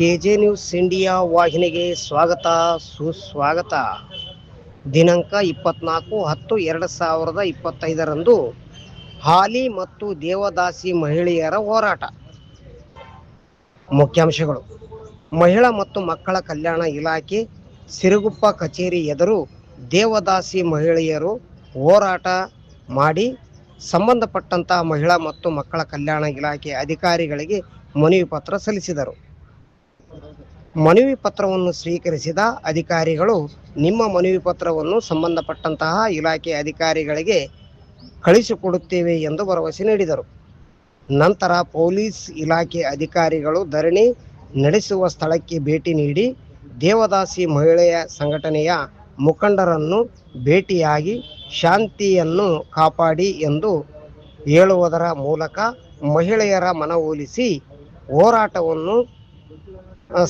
K J news India ವಾಹಿನಿಗೆ ಸ್ವಾಗತ, ಸುಸ್ವಾಗತ. ದಿನಾಂಕ ಇಪ್ಪತ್ನಾಲ್ಕು ಹತ್ತು ಎರಡು ಸಾವಿರದ ಇಪ್ಪತ್ತೈದರಂದು ಹಾಲಿ ಮತ್ತು ದೇವದಾಸಿ ಮಹಿಳೆಯರ ಹೋರಾಟ. ಮುಖ್ಯಾಂಶಗಳು. ಮಹಿಳಾ ಮತ್ತು ಮಕ್ಕಳ ಕಲ್ಯಾಣ ಇಲಾಖೆ, ಸಿರುಗುಪ್ಪ ಕಚೇರಿ ಎದುರು ದೇವದಾಸಿ ಮಹಿಳೆಯರು ಹೋರಾಟ ಮಾಡಿ, ಸಂಬಂಧಪಟ್ಟಂತಹ ಮಹಿಳಾ ಮತ್ತು ಮಕ್ಕಳ ಕಲ್ಯಾಣ ಇಲಾಖೆ ಅಧಿಕಾರಿಗಳಿಗೆ ಮನವಿ ಪತ್ರ ಸಲ್ಲಿಸಿದರು. ಮನವಿ ಪತ್ರವನ್ನು ಸ್ವೀಕರಿಸಿದ ಅಧಿಕಾರಿಗಳು ನಿಮ್ಮ ಮನವಿ ಪತ್ರವನ್ನು ಸಂಬಂಧಪಟ್ಟಂತಹ ಇಲಾಖೆ ಅಧಿಕಾರಿಗಳಿಗೆ ಕಳಿಸಿಕೊಡುತ್ತೇವೆ ಎಂದು ಭರವಸೆ ನೀಡಿದರು. ನಂತರ ಪೊಲೀಸ್ ಇಲಾಖೆ ಅಧಿಕಾರಿಗಳು ಧರಣಿ ನಡೆಸುವ ಸ್ಥಳಕ್ಕೆ ಭೇಟಿ ನೀಡಿ ದೇವದಾಸಿ ಮಹಿಳೆಯ ಸಂಘಟನೆಯ ಮುಖಂಡರನ್ನು ಭೇಟಿಯಾಗಿ ಶಾಂತಿಯನ್ನು ಕಾಪಾಡಿ ಎಂದು ಹೇಳುವುದರ ಮೂಲಕ ಮಹಿಳೆಯರ ಮನವೊಲಿಸಿ ಹೋರಾಟವನ್ನು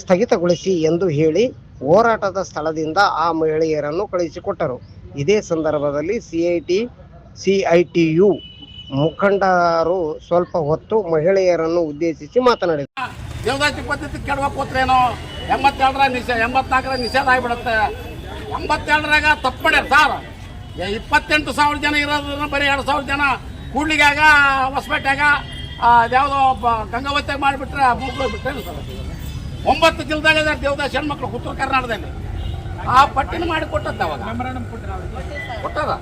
ಸ್ಥಗಿತಗೊಳಿಸಿ ಎಂದು ಹೇಳಿ ಹೋರಾಟದ ಸ್ಥಳದಿಂದ ಆ ಮಹಿಳೆಯರನ್ನು ಕಳುಹಿಸಿಕೊಟ್ಟರು. ಇದೇ ಸಂದರ್ಭದಲ್ಲಿ ಸಿಐಟಿ ಸಿಐಟಿಯು ಮುಖಂಡರು ಸ್ವಲ್ಪ ಹೊತ್ತು ಮಹಿಳೆಯರನ್ನು ಉದ್ದೇಶಿಸಿ ಮಾತನಾಡಿದರು. ದೇವದಾಸಿ ಪದ್ಧತಿ ಕೆಡಬೇಕು ಕೂತ್ರೇನು ಎಂಬತ್ತೆರಡರ ನಿಷೇಧ ಎಂಬತ್ನಾಲ್ಕರ ನಿಷೇಧ ಆಗಿಬಿಡುತ್ತೆ. ಎಂಬತ್ತೆರಡರಾಗ ತಪ್ಪು ಮಾಡ್ಯಾರ ಸಾರ್. ಇಪ್ಪತ್ತೆಂಟು ಸಾವಿರ ಜನ ಇರೋದ್ರನ್ನ ಬರೀ ಎರಡು ಸಾವಿರ ಜನ ಕೂಡ್ಲಿಗಾಗ ಹೊಸಪೇಟೆಯಾಗ ಅದ್ಯಾವುದೋ ಗಂಗಾವತಿಯಾಗ ಮಾಡಿಬಿಟ್ರೆ ಮೂಕ್ಳು ಬಿಟ್ಟೇನು ಸರ್? ಒಂಬತ್ತು ದಿನದಾಗ ಇದಾರೆ ದೇವದಾಸಿ ಹೆಣ್ಮಕ್ಳು ಉತ್ತರ ಕರ್ನಾಟಕದಲ್ಲಿ. ಆ ಪಟ್ಟಿನ ಮಾಡಿ ಕೊಟ್ಟದ್ದು ಅವಾಗ. ಕೊಟ್ಟದ?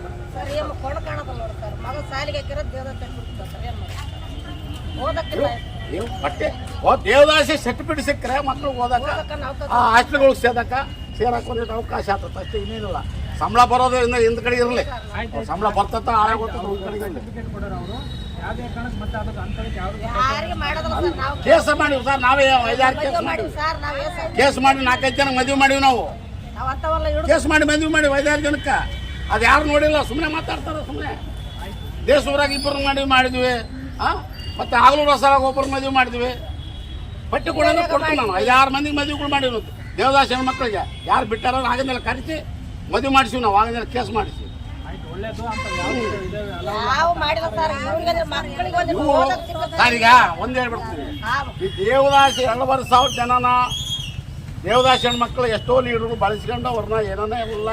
ಪಟ್ಟಿ. ಓ ದೇವದಾಸಿ ಸರ್ಟಿಫಿಕೇಟ್ ಸಿಕ್ಕರೆ ಮಕ್ಳು ಓದಕ್ಕ. ಆ ಹಾಸ್ಟೆಲ್ಗಳಿಗೆ ಸೇದಕ್ಕ. ಸೇರಕ್ಕೆ ಒಂದಿಟ್ಟು ಅವಕಾಶ ಆಗ್ತದೆ ಅಷ್ಟೇ ಇನ್ನೇನಿಲ್ಲ. ಸಂಬಳ ಬರೋದು ಇನ್ನು ಹಿಂದ್ ಕಡೆ ಇರಲಿ. ಸಂಬಳ ಬರ್ತತ್ತ ಯಾರಿಗೆ ಮಾಡೋದಿಲ್ಲ ಸರ್ ನಾವು ಕೇಸ್ ಮಾಡಿವಿ ಸರ್ ನಾವೇ ಐದಾರು ಕೇಸ್ ಮಾಡಿವಿ ಸರ್ ನಾವು ಕೇಸ್ ಮಾಡಿ ನಾಲ್ಕೈದು ಜನ ಮದುವೆ ಮಾಡಿವಿ ನಾವು. ಕೇಸ್ ಮಾಡಿ ಮದುವೆ ಮಾಡಿ ಐದಾರು ಜನಕ್ಕೆ. ಅದು ಯಾರು ನೋಡಿಲ್ಲ ಸುಮ್ಮನೆ ಮಾತಾಡ್ತಾರ ಸುಮ್ಮನೆ ದೇಶ ಊರಾಗ ಇಬ್ಬರು ಮದುವೆ ಮಾಡಿದ್ವಿ ಮತ್ತೆ ಆಗಲೂ ರಸಾಗ ಒಬ್ಬರು ಮದುವೆ ಮಾಡಿದ್ವಿ. ಪಟ್ಟಿ ಕೂಡ ಕೊಡ್ತೀವಿ ನಾವು. ಐದಾರು ಮಂದಿಗೆ ಮದುವೆಗಳು ಮಾಡಿವಿ. ದೇವದಾಸ ಹೆಣ್ಮಕ್ಳಿಗೆ. ಯಾರು ಬಿಟ್ಟಾರ ಆಗಿಂದೆಲ್ಲ ಕರೆಸಿ ಮದುವೆ ಮಾಡಿಸಿವಿ ನಾವು ಆಗಿಂದೆಲ್ಲ ಕೇಸ್ ಮಾಡಿಸಿ. ಸರ್ ಈಗ ಒಂದ್ ಹೇಳ್ಬಿಡ್ತೀನಿ. ಹಾಂ. ಈ ದೇವದಾಸಿ ಎರಡೂವರೆ ಸಾವಿರ ಜನನ ದೇವದಾಸಿ ಹೆಣ್ಮಕ್ಳು ಎಷ್ಟೋ ಲೀಡರ್ಗಳು ಬಳಸ್ಕೊಂಡು ಅವ್ರನ್ನ ಏನನ್ನ ಎಲ್ಲ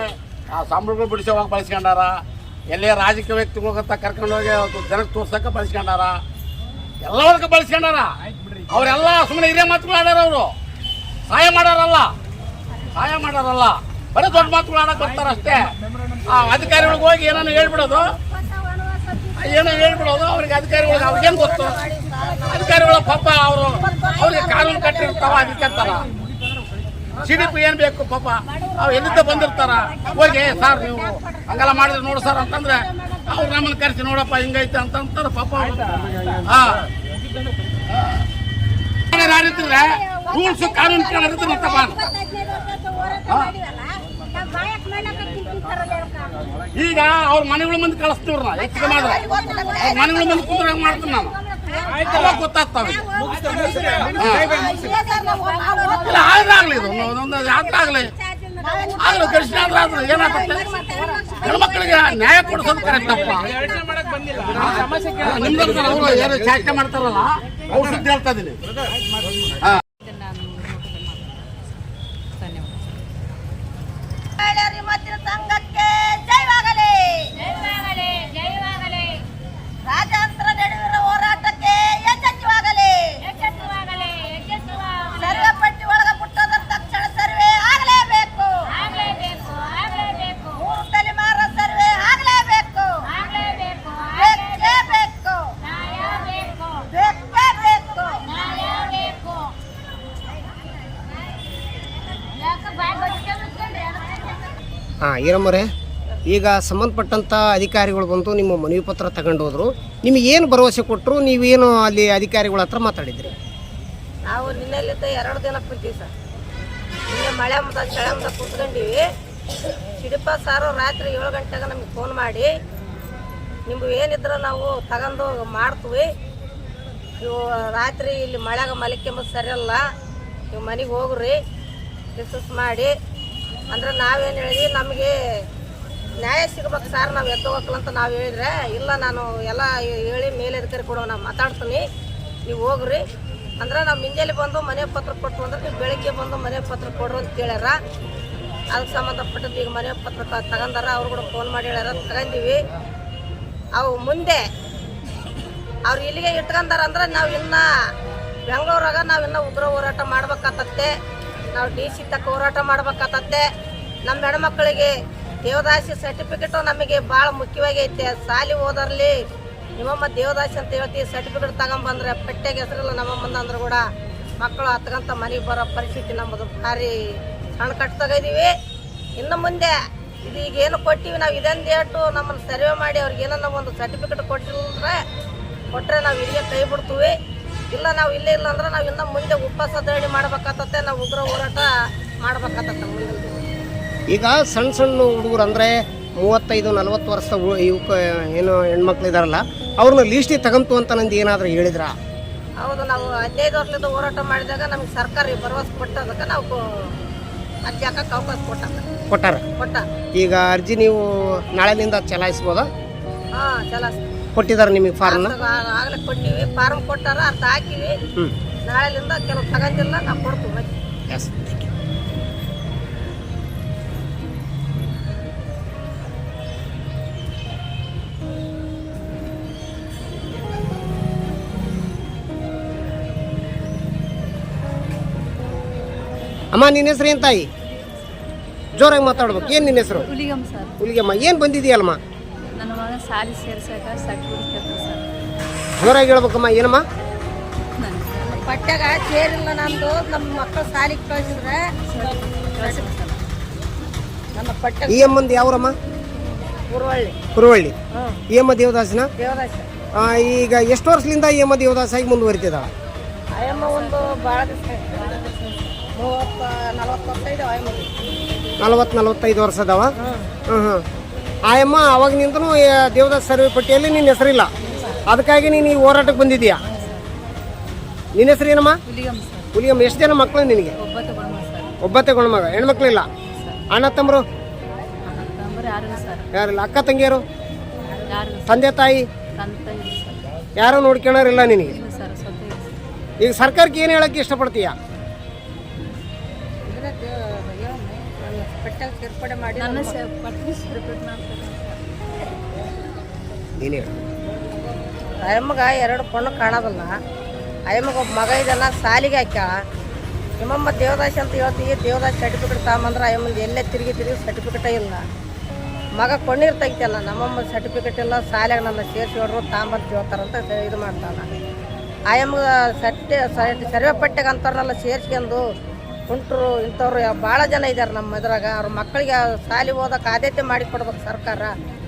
ಆ ಸಂಬಳಗಳು ಬಿಡಿಸೋವಾಗ ಬಳಸ್ಕೊಂಡಾರ ಎಲ್ಲೇ ರಾಜಕೀಯ ವ್ಯಕ್ತಿಗಳಂತ ಕರ್ಕೊಂಡು ಹೋಗಿ ಅವ್ರು ಜನಕ್ಕೆ ತೋರ್ಸಕ್ಕೆ ಬಳಸ್ಕೊಂಡಾರ ಎಲ್ಲವರ್ಗ ಬಳಸ್ಕೊಂಡಾರ. ಅವರೆಲ್ಲ ಸುಮ್ಮನೆ ಹಿರಿಯ ಮಾತುಗಳು ಆಡಾರ ಅವರು. ಸಹಾಯ ಮಾಡಾರಲ್ಲ ಸಹಾಯ ಮಾಡಾರಲ್ಲ ಬರೀ ದೊಡ್ಡ ಮಾತುಗಳು ಆಡಕ್ಕೆ ಬರ್ತಾರ ಅಷ್ಟೇ ಆ ಅಧಿಕಾರಿಗಳಿಗೆ ಹೋಗಿ ಏನಾನು ಹೇಳ್ಬಿಡೋದು? ಏನೋ ಹೇಳ್ಬಿಡೋದು? ಅವ್ರಿಗೆ ಅಧಿಕಾರಿಗಳಿಗೆ ಅವ್ರಿಗೇನು ಗೊತ್ತು? ಅಧಿಕಾರಿಗಳ ಪಾಪ ಅವರು ಅವ್ರಿಗೆ ಕಾನೂನು ಕಟ್ಟಿರ್ತಾವ, ಅದಕ್ಕೆ ಅಂತಾರ. ಸಿ ಡಿ ಪಿ ಏನ್ ಬೇಕು ಪಾಪ? ಅವ್ರು ಎಲ್ಲಿಂದ ಬಂದಿರ್ತಾರ? ಹೋಗಿ, ಸರ್ ನೀವು ಹಂಗೆಲ್ಲ ಮಾಡಿದ್ರೆ ನೋಡು ಸರ್ ಅಂತಂದ್ರೆ ಅವ್ರು ನಮ್ಮನ್ನು ಕರೆಸಿ, ನೋಡಪ್ಪ, ಹಿಂಗೈತೆ ಅಂತ ಅಂತಾರೆ ಪಾಪ. ಹಾ ಯಾರಿದ್ರೆ, ರೂಲ್ಸ್ ಕಾನೂನು ಕೇಳಿದ್ರೆ ಈಗ ಅವ್ರ ಮನೆಗಳ ಮಂದಿ ಕಳಿಸ್ತೀವ್ರ ಹೆಚ್ಚಿಗೆ ಮಾಡಿದ್ರೆ. ಅವ್ರ ಮನೆಗಳ ಮಂದಿ ಕುಂದ್ರೆ ಮಾಡ್ತೀನಿ ನಾನು? ಗೊತ್ತಾಗ್ತಾವೆ ಆದ್ರಾಗ್ಲಿ ಇದು. ಒಂದೊಂದು ಯಾಕಾಗ್ಲಿ ಆಗ್ಲಿ ಕೃಷ್ಣ ಆದ್ರೆ ಏನಾಗುತ್ತೆ? ಹೆಣ್ಮಕ್ಳಿಗೆ ನ್ಯಾಯ ಕೊಡಿಸೋದು ಕರೆಕ್ಟ್ ಅಪ್ಪ. ನಿಮ್ದು ಏನು ಚಾಚೆ ಮಾಡ್ತಾರಲ್ಲ ಸುದ್ದಿ ಹೇಳ್ತಾ ಇದೀನಿ ಹಾ ಮಹಿಳೆಯರ ಮತ್ತಿನ ಸಂಘಕ್ಕೆ ಜಯವಾಗಲಿ ರಾಜ್ಯಾಂತರ ನಡೆಯುವ ಹೋರಾಟಕ್ಕೆ ಯಶಸ್ವಿಯಾಗಲಿ ಸರ್ವೆ ಪಟ್ಟಿ ಒಳಗ ಪುಟ್ಟದ ತಕ್ಷಣ ಸರ್ವೆ ಆಗಲೇಬೇಕು ಮೂರು ತಲೆಮಾರ ಸರ್ವೆ ಆಗಲೇಬೇಕು ಬೇಕೇ ಬೇಕು ಬೇಕೇ ಬೇಕು ಹಾಂ ಈರಮ್ಮರೇ, ಈಗ ಸಂಬಂಧಪಟ್ಟಂಥ ಅಧಿಕಾರಿಗಳು ಬಂದು ನಿಮ್ಮ ಮನವಿ ಪತ್ರ ತಗೊಂಡು ಹೋದರು ನಿಮಗೆ ಏನು ಭರವಸೆ ಕೊಟ್ಟರು ನೀವೇನು ಅಲ್ಲಿ ಅಧಿಕಾರಿಗಳ ಹತ್ರ ಮಾತಾಡಿದ್ರಿ? ನಾವು ನಿನ್ನೆಲ್ಲಿದ್ದ ಎರಡು ದಿನ ಕುಂತೀವಿ ಸರ್. ಮಳೆ ಮುದ ಚಳೆ ಮುದ ಕುತ್ಕೊಂಡಿವಿ. ಚಿಡಿಪ ಸಾರು ರಾತ್ರಿ ಏಳು ಗಂಟೆಗೆ ನಮಗೆ ಫೋನ್ ಮಾಡಿ, ನಿಮ್ಗೆ ಏನಿದ್ರೆ ನಾವು ತಗೊಂಡು ಮಾಡ್ತೀವಿ. ನೀವು ರಾತ್ರಿ ಇಲ್ಲಿ ಮಳೆಗೆ ಮಲಿಕೆಂಬ ಸರಿಯಲ್ಲ ನೀವು ಮನೆಗೆ ಹೋಗ್ರಿ. ಡಿಸ್ಕಸ್ ಮಾಡಿ ಅಂದ್ರೆ ನಾವೇನು ಹೇಳಿದ್ವಿ ನಮಗೆ ನ್ಯಾಯ ಸಿಗ್ಬೇಕು ಸರ್, ನಾವು ಎದ್ದು ಅಂತ ನಾವು ಹೇಳಿದ್ರೆ, ಇಲ್ಲ ನಾನು ಎಲ್ಲ ಹೇಳಿ ಮೇಲಧಿಕಾರಿ ಕೊಡುವ ನಾನು ಮಾತಾಡ್ತೀನಿ. ನೀವು ಹೋಗ್ರಿ. ಅಂದ್ರೆ ನಾವು ಮುಂಜಾನೆ ಬಂದು ಮನೆ ಪತ್ರ ಕೊಟ್ಟು ಅಂದ್ರೆ ನೀವು ಬೆಳಿಗ್ಗೆ ಬಂದು ಮನೆ ಪತ್ರ ಕೊಡ್ರು ಅಂತ ಕೇಳ್ಯಾರ. ಅದಕ್ಕೆ ಸಂಬಂಧಪಟ್ಟದ್ದು ಈಗ ಮನೆ ಪತ್ರ ತಗೊಂಡಾರ, ಅವ್ರು ಕೂಡ ಫೋನ್ ಮಾಡಿ ಹೇಳ್ಯಾರ ತಗೊಂಡಿವಿ. ಅವು ಮುಂದೆ ಅವ್ರು ಇಲ್ಲಿಗೆ ಇಟ್ಕೊಂಡಾರ ಅಂದ್ರೆ ನಾವು ಇನ್ನ ಬೆಂಗಳೂರಾಗ ನಾವು ಇನ್ನೂ ಉಗ್ರ ಹೋರಾಟ ಮಾಡ್ಬೇಕಾಗತ್ತೆ ನಾವು ಡಿ ಸಿ ತಕ್ಕ ಹೋರಾಟ ಮಾಡ್ಬೇಕಾತತ್ತೆ ನಮ್ಮ ಹೆಣ್ಮಕ್ಳಿಗೆ ದೇವದಾಸಿ ಸರ್ಟಿಫಿಕೇಟು ನಮಗೆ ಭಾಳ ಮುಖ್ಯವಾಗಿ ಐತೆ. ಸಾಲಿ ಓದರ್ಲಿ. ನಿಮ್ಮಮ್ಮ ದೇವದಾಸಿ ಅಂತ ಹೇಳ್ತೀವಿ ಸರ್ಟಿಫಿಕೇಟ್ ತಗೊಂಬಂದ್ರೆ ಪೆಟ್ಟೆಗೆ ಹೆಸರಿಲ್ಲ ನಮ್ಮಮ್ಮಂದ ಅಂದ್ರೆ ಕೂಡ ಮಕ್ಕಳು ಹತ್ಕಂತ ಮನೆಗೆ ಬರೋ ಪರಿಸ್ಥಿತಿ ನಮ್ಮದು ಭಾರಿ ಸಣ್ಣ ಕಟ್ತಾಗಿದ್ದೀವಿ ಇನ್ನು ಮುಂದೆ ಇದು ಈಗ ಏನು ಕೊಟ್ಟಿವಿ ನಾವು ಇದೊಂದು ಡೇಟು ನಮ್ಮನ್ನು ಸರ್ವೆ ಮಾಡಿ ಅವ್ರಿಗೆ ಏನನ್ನ ಒಂದು ಸರ್ಟಿಫಿಕೇಟ್ ಕೊಟ್ಟಿಲ್ಲ ಕೊಟ್ಟರೆ ನಾವು ಇಲ್ಲಿಗೆ ಕೈ ಬಿಡ್ತೀವಿ. ಇಲ್ಲ ನಾವು ಇಲ್ಲೇ ಇಲ್ಲ ಅಂದ್ರೆ ನಾವು ಇನ್ನೂ ಮುಂದೆ ಉಪವಾಸ ಧರಣಿ ಮಾಡ್ಬೇಕಾಗತ್ತೆ ನಾವು ಉಗ್ರ ಹೋರಾಟ ಮಾಡ್ಬೇಕಾಗತ್ತೆ ಮುಂದಿನ ಈಗ ಸಣ್ಣ ಸಣ್ಣ ಹುಡುಗರು ಅಂದರೆ ಮೂವತ್ತೈದು ನಲವತ್ತು ವರ್ಷ ಇವಕ್ಕೆ ಏನು ಹೆಣ್ಮಕ್ಳು ಇದಾರಲ್ಲ ಅವ್ರನ್ನ ಲೀಸ್ಟಿಗೆ ತಗಂತು ಅಂತ ನಂದು ಏನಾದರೂ ಹೇಳಿದ್ರ? ಹೌದು ನಾವು ಹದಿನೈದು ವರ್ಷದಿಂದ ಹೋರಾಟ ಮಾಡಿದಾಗ ನಮಗೆ ಸರ್ಕಾರ ಭರವಸೆ ಕೊಟ್ಟದಕ್ಕೆ ನಾವು ಅರ್ಜಿ ಹಾಕಕ್ಕೆ ಅವಕಾಶ ಕೊಟ್ಟ ಕೊಟ್ಟಾರ? ಕೊಟ್ಟ. ಈಗ ಅರ್ಜಿ ನೀವು ನಾಳೆಯಿಂದ ಚಲಾಯಿಸ್ಬೋದಾ? ಹಾಂ ಚಲ ಕೊಟ್ಟಿದ್ದಾರೆ ನಿಮಗೆ ಫಾರ್ಮ್ ಆಗಲೇ ಕೊಟ್ಟಿವಿ. ಫಾರ್ಮ್ ಕೊಟ್ಟಾರ ಅರ್ಥ ಹಾಕಿವಿ. ನಾಳೆಯಿಂದ ನಾಳೆಲಿಂದ ಕೆಲವು ತಗೊಂಡಿಲ್ಲ ನಾವು ಕೊಡ್ತೀವಿ. ಮತ್ತೆ ಅಮ್ಮ ನಿನ್ನ ಹೆಸರು ಏನು ತಾಯಿ? ಜೋರಾಗಿ ಮಾತಾಡ್ಬೇಕು. ಏನು ನಿನ್ನ ಹೆಸರು? ಹುಲಿಗಮ್ಮ ಸರ್. ಹುಲಿಗಮ್ಮ ಏನು ಬಂದಿದೆಯಲ್ಲಮ್ಮ? ನನ್ನ ಮಗ ಸಾಲಿ ಸೇರ್ಸಕ ಸರ್. ಜೋರಾಗಿ ಹೇಳ್ಬೇಕಮ್ಮ ಏನಮ್ಮ? ಪಟ್ಟಾಗ ಸೇರಿಲ್ಲ ನಂದು ನಮ್ಮ ಮಕ್ಕಳು ಸಾಲಿಗೆ ಕಳಿಸಿದ್ರೆ ನಮ್ಮ ಪಟ್ಟ ಈ ಅಮ್ಮಂದು ಯಾವ್ರಮ್ಮ? ಊರೊಳ್ಳಿ ಕುರುವಳ್ಳಿ. ಈ ಅಮ್ಮ ದೇವದಾಸನ? ದೇವದಾಸ. ಆ, ಈಗ ಎಷ್ಟು ವರ್ಷದಿಂದ ಈ ಅಮ್ಮ ದೇವದಾಸಾಗಿ ಮುಂದುವರಿತಿದ್ದಾಳ? ಆಯಮ್ಮ ಒಂದು ಭಾಳ ದಿವಸ ಮೂವತ್ತು ನಲವತ್ತು ವರ್ಷ ಇದೆ ಆಯಮ್ಮಗೆ ನಲವತ್ತು ನಲವತ್ತೈದು ವರ್ಷ ಅದಾವ ಹ್ಞೂ ಹ್ಞೂ ಆಯಮ್ಮ ಅವಾಗ ನಿಂತನು ದೇವದಾಸ್ ಸರ್ವೆ ಪಟ್ಟಿಯಲ್ಲಿ ನಿನ್ನ ಹೆಸರಿಲ್ಲ. ಅದಕ್ಕಾಗಿ ನೀನು ಈ ಹೋರಾಟಕ್ಕೆ ಬಂದಿದ್ದೀಯಾ? ನಿನ್ನ ಹೆಸರು ಏನಮ್ಮ? ಹುಲಿಗಮ್ಮ ಎಷ್ಟು ಜನ ಮಕ್ಕಳು ನಿನಗೆ? ಒಬ್ಬ ತಗೊಂಡ ಸರ್. ಒಬ್ಬತ್ತೆ ಗುಣಮಗ ಹೆಣ್ಮಕ್ಳಿಲ್ಲ? ಅಣ್ಣ ತಮ್ಮರು? ಯಾರಿಲ್ಲ. ಅಕ್ಕ ತಂಗಿಯರು? ತಂದೆ ತಾಯಿ? ಯಾರು ನೋಡ್ಕೊಳ್ಳೋರಿಲ್ಲ ನಿನಗೆ? ಈಗ ಸರ್ಕಾರಕ್ಕೆ ಏನು ಹೇಳಕ್ಕೆ ಇಷ್ಟಪಡ್ತೀಯಾ? ಸೇರ್ಪಡೆ ಮಾಡಿ ನನ್ನ ರಿಪೀಟ್ ಮಾಡ್ತಾರೆ. ಅಯ್ಯಮ್ಮಗ ಎರಡು ಕಣ್ಣು ಕಾಣೋದಲ್ಲ. ಅಯ್ಯಮ್ಮಗ ಒಬ್ಬ ಮಗ ಇದೆಲ್ಲ ಸಾಲಿಗೆ ಹಾಕ್ಯಾಳ. ನಿಮ್ಮಮ್ಮ ದೇವದಾಸಿ ಅಂತ ಹೇಳ್ತೀವಿ ದೇವದಾಸಿ ಸರ್ಟಿಫಿಕೇಟ್ ತಗೊಂಬಂದ್ರೆ ಅಯ್ಯಮ್ಮಂದು ಎಲ್ಲೇ ತಿರುಗಿ ತಿರುಗಿ ಸರ್ಟಿಫಿಕೇಟೇ ಇಲ್ಲ. ಮಗ ಕೊಣ್ಣೀರು ತೆಗಿತಲ್ಲ ನಮ್ಮಮ್ಮ ಸರ್ಟಿಫಿಕೇಟ್ ಇಲ್ಲ ಸಾಲಿಗೆ ನನ್ನ ಸೇರಿಸಿ ಹೊಡ್ರು ತಾಂಬಂತ ಹೇಳ್ತಾರಂತ ಇದು ಮಾಡ್ತಾನೆ ಆಯಮ್ಗೆ ಸರ್ಟಿ ಸರ್ವೆ ಪಟ್ಟೆಗೆ ಅಂತಾರಲ್ಲ ಸೇರ್ಸ್ಕೊಂಡು ಕುಂಟ್ರು ಇಂಥವ್ರು ಭಾಳ ಜನ ಇದ್ದಾರೆ ನಮ್ಮ ಇದ್ರಾಗ. ಅವ್ರ ಮಕ್ಕಳಿಗೆ ಶಾಲೆ ಓದಕ್ಕೆ ಆದ್ಯತೆ ಮಾಡಿ ಕೊಡ್ಬೇಕು ಸರ್ಕಾರ.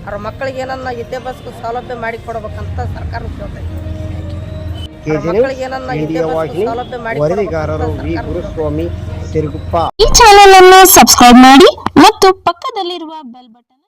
ಅವ್ರ ಮಕ್ಕಳಿಗೆ ಏನನ್ನ ವಿದ್ಯಾಭ್ಯಾಸಕ್ಕೆ ಸೌಲಭ್ಯ ಮಾಡಿ ಕೊಡ್ಬೇಕಂತ ಸರ್ಕಾರ ಕೇಳ್ತೈತಿ ಮಕ್ಕಳಿಗೆ ಏನನ್ನ ಮೀಡಿಯಾ ವಿದ್ಯಾಭ್ಯಾಸಕ್ಕೆ ಸೌಲಭ್ಯ ಮಾಡಿ ವರದಿಗಾರರು ವಿ. ಗುರುಸ್ವಾಮಿ ತಿರುಗುಪ್ಪ. ಈ ಚಾನೆಲ್ ಅನ್ನು ಸಬ್ಸ್ಕ್ರೈಬ್ ಮಾಡಿ ಮತ್ತು ಪಕ್ಕದಲ್ಲಿರುವ ಬೆಲ್ ಬಟನ್